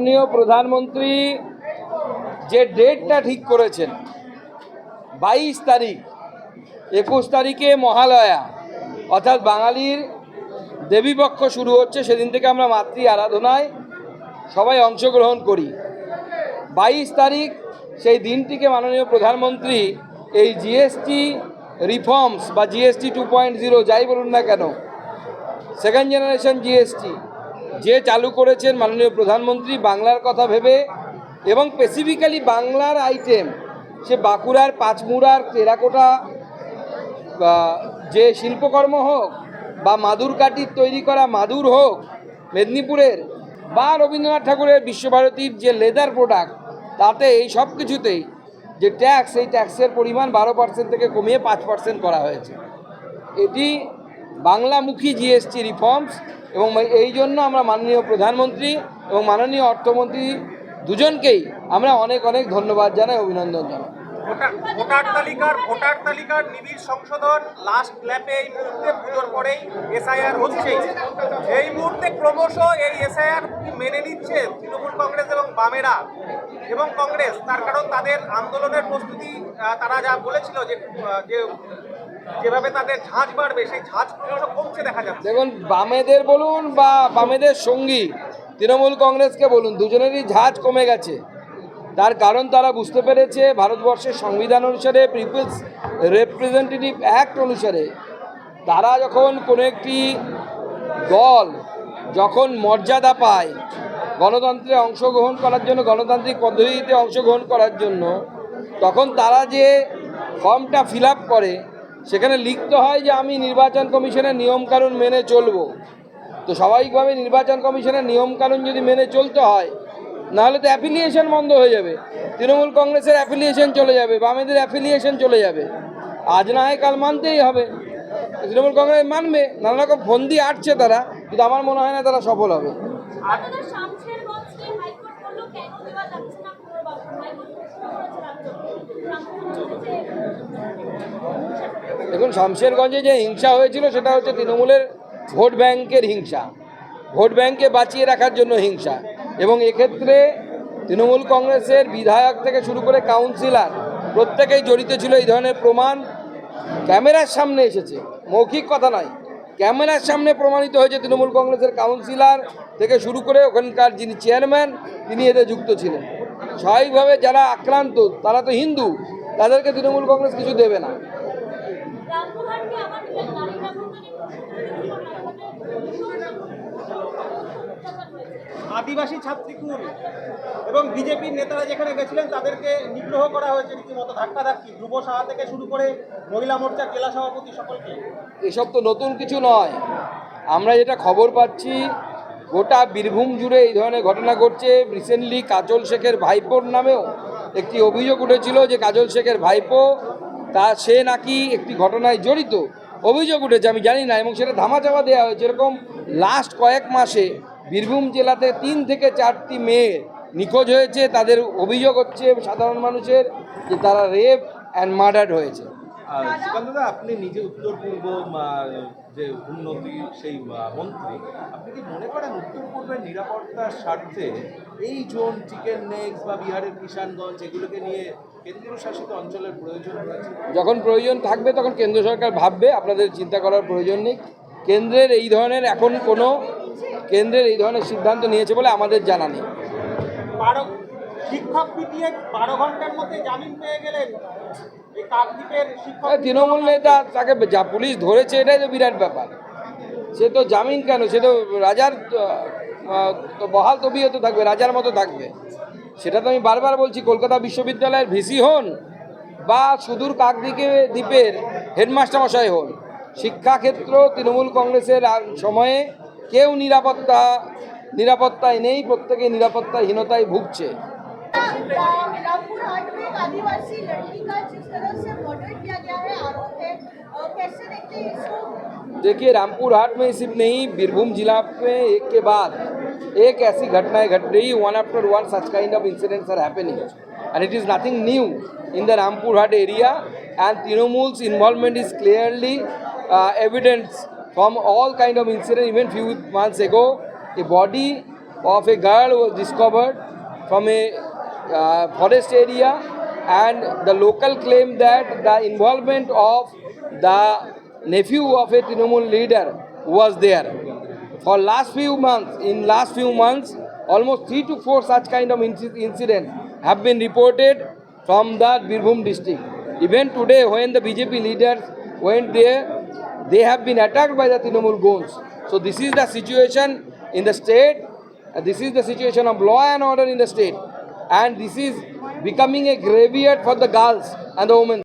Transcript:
মাননীয় প্রধানমন্ত্রী যে ডেটটা ঠিক করেছেন, বাইশ তারিখ, একুশ তারিখে মহালয়া, অর্থাৎ বাঙালির দেবীপক্ষ শুরু হচ্ছে, সেদিন থেকে আমরা মাতৃ আরাধনায় সবাই অংশগ্রহণ করি। বাইশ তারিখ, সেই দিনটিকে মাননীয় প্রধানমন্ত্রী এই জিএসটি রিফর্মস বা জিএসটি টু পয়েন্ট জিরো যাই বলুন না কেন সেকেন্ড জেনারেশন জিএসটি যে চালু করেছেন মাননীয় প্রধানমন্ত্রী বাংলার কথা ভেবে এবং স্পেসিফিক্যালি বাংলার আইটেম সে বাঁকুড়ার পাঁচমুড়ার টেরাকোটা যে শিল্পকর্ম হোক, বা মাদুর কাঠির তৈরি করা মাদুর হোক, মেদিনীপুরের বা রবীন্দ্রনাথ ঠাকুরের বিশ্বভারতীর যে লেদার প্রোডাক্ট তাতে এই সব কিছুতেই যে ট্যাক্স এই ট্যাক্সের পরিমাণ বারো পার্সেন্ট থেকে কমিয়ে পাঁচ পার্সেন্ট করা হয়েছে। এটি বাংলামুখী জিএসটি রিফর্মস এবং এই জন্য আমরা মাননীয় প্রধানমন্ত্রী এবং মাননীয় অর্থমন্ত্রী দুজনকেই আমরা অনেক অনেক ধন্যবাদ জানাই, অভিনন্দন জানাই। ভোটার তালিকার ভোটার তালিকার নিবিড় সংশোধন লাস্ট ল্যাপে এই মুহূর্তে পুজোর পরেই এসআইআর হচ্ছে। এই মুহূর্তে ক্রমশ এই এসআইআর মেনে নিচ্ছে তৃণমূল কংগ্রেস এবং বামেরা। এবং কংগ্রেস, তার কারণ তাদের আন্দোলনের প্রস্তুতি তারা যা বলেছিল যে যেভাবে তাদের বাড়বে, সেই কমছে দেখা যাচ্ছে। দেখুন, বামেদের বলুন বা বামেদের সঙ্গী, তৃণমূল কংগ্রেসকে বলুন, দুজনেরই ঝাঁজ কমে গেছে। তার কারণ তারা বুঝতে পেরেছে, ভারতবর্ষের সংবিধান অনুসারে, পিপলস রিপ্রেজেন্টেটিভ অ্যাক্ট অনুসারে, তারা যখন কোনো একটি দল যখন মর্যাদা পায়, গণতন্ত্রে অংশগ্রহণ করার জন্য, গণতান্ত্রিক পদ্ধতিতে অংশগ্রহণ করার জন্য, তখন তারা যে ফর্মটা ফিল করে সেখানে লিখতে হয় যে আমি নির্বাচন কমিশনের নিয়মকানুন মেনে চলবো। তো স্বাভাবিকভাবে নির্বাচন কমিশনের নিয়মকানুন যদি মেনে চলতে হয়, নাহলে তো অ্যাফিলিয়েশন বন্ধ হয়ে যাবে। তৃণমূল কংগ্রেসের অ্যাফিলিয়েশন চলে যাবে, বামেদের অ্যাফিলিয়েশন চলে যাবে। আজ না হয় কাল মানতেই হবে। তৃণমূল কংগ্রেস মানবে, নানা রকম ফন্দি আটছে তারা, কিন্তু আমার মনে হয় না তারা সফল হবে। শামশেরগঞ্জে যে হিংসা হয়েছিল সেটা হচ্ছে তৃণমূলের ভোট ব্যাংকের হিংসা। ভোট ব্যাংকে বাঁচিয়ে রাখার জন্য হিংসা। এবং এক্ষেত্রে তৃণমূল কংগ্রেসের বিধায়ক থেকে শুরু করে কাউন্সিলর প্রত্যেকেই জড়িত ছিল এই ধরনের প্রমাণ ক্যামেরার সামনে এসেছে। মৌখিক কথা নয়। ক্যামেরার সামনে প্রমাণিত হয়েছে তৃণমূল কংগ্রেসের কাউন্সিলর থেকে শুরু করে ওখানকার যিনি চেয়ারম্যান, তিনি এতে যুক্ত ছিলেন। স্বাভাবিকভাবে যারা আক্রান্ত, তারা তো হিন্দু, তাদেরকে তৃণমূল কংগ্রেস কিছু দেবে না। আদিবাসী ছাত্রীকুল এবং বিজেপির নেতারা যেখানে গেছিলেন তাদেরকে নিগ্রহ করা হয়েছে রীতিমতো ধাক্কাধাক্কি। ধ্রুব সাহা থেকে শুরু করে মহিলা মোর্চার জেলা সভাপতি সকলকে। এসব তো নতুন কিছু নয়। আমরা যেটা খবর পাচ্ছি গোটা বীরভূম জুড়ে এই ধরনের ঘটনা ঘটছে। রিসেন্টলি কাজল শেখের ভাইপোর নামেও একটি অভিযোগ উঠেছিল যে কাজল শেখের ভাইপো তা সে নাকি একটি ঘটনায় জড়িত। অভিযোগ উঠেছে, আমি জানি না, এবং সেটা ধামাচাপা দেওয়া হয়েছে। এরকম লাস্ট কয়েক মাসে বীরভূম জেলাতে তিন থেকে চারটি মেয়ে নিখোঁজ হয়েছে। তাদের অভিযোগ হচ্ছে সাধারণ মানুষের যে তারা রেপ অ্যান্ড মার্ডার হয়েছে। আপনি নিজে উত্তর পূর্ব যে উন্নতি সেই মন্ত্রী, আপনি কি মনে করেন উত্তর পূর্বের নিরাপত্তার স্বার্থে এই জোন চিকেন নেক্স বা বিহারের কিষানগঞ্জ, এগুলোকে নিয়ে কেন্দ্রীয় অঞ্চলের প্রয়োজন যখন প্রয়োজন থাকবে তখন কেন্দ্র সরকার ভাববে আপনাদের চিন্তা করার প্রয়োজন নেই। কেন্দ্রের এই ধরনের এখন কোনো কেন্দ্রের এই ধরনের সিদ্ধান্ত নিয়েছে বলে আমাদের জানা নেই। শিক্ষক পিটিয়ে বারো ঘণ্টার মধ্যে জামিন পেয়ে গেলেন। এই কাকদ্বীপের শিক্ষক আর তৃণমূল নেতা তাকে যা পুলিশ ধরেছে এটাই তো বিরাট ব্যাপার। সে তো জামিন কেন? সে তো রাজার বহাল তবিয়ত থাকবে রাজার মতো থাকবে। সেটা তো আমি বারবার বলছি কলকাতা বিশ্ববিদ্যালয়ের ভিসি হন বা সুদূর কাকদিকে দ্বীপের হেডমাস্টার মশাই হন শিক্ষাক্ষেত্র তৃণমূল কংগ্রেসের আ- সময়ে কেউ নিরাপত্তা নিরাপত্তায় নেই প্রত্যেকে নিরাপত্তাহীনতায় ভুগছে रामपुर हाट में एक आदिवासी लड़की का जिस तरह से मर्डर किया गया है आरोप है अ, कैसे देखते हैं इसको देखिए रामपुर हाट में सिर्फ नहीं बीरभूम जिला में एक के बाद एक ऐसी घटनाएं घट रही one after one such kind of incidents are happening and it is nothing new in the Rampur Hat area and Trinamool's involvement is clearly uh, evidence from all kind of incident even few months ago a body of a girl was discovered from a uh, forest area and the local claim that the involvement of the nephew of a Trinamool leader was there. For last few months, in last few months, almost three to four such kind of inci- incidents have been reported from the Birbhum district. Even today, when the BJP leaders went there, they have been attacked by the Trinamool goons. So this is the situation in the state. Uh, This is the situation of law and order in the state. And this is becoming a graveyard for the girls and the women.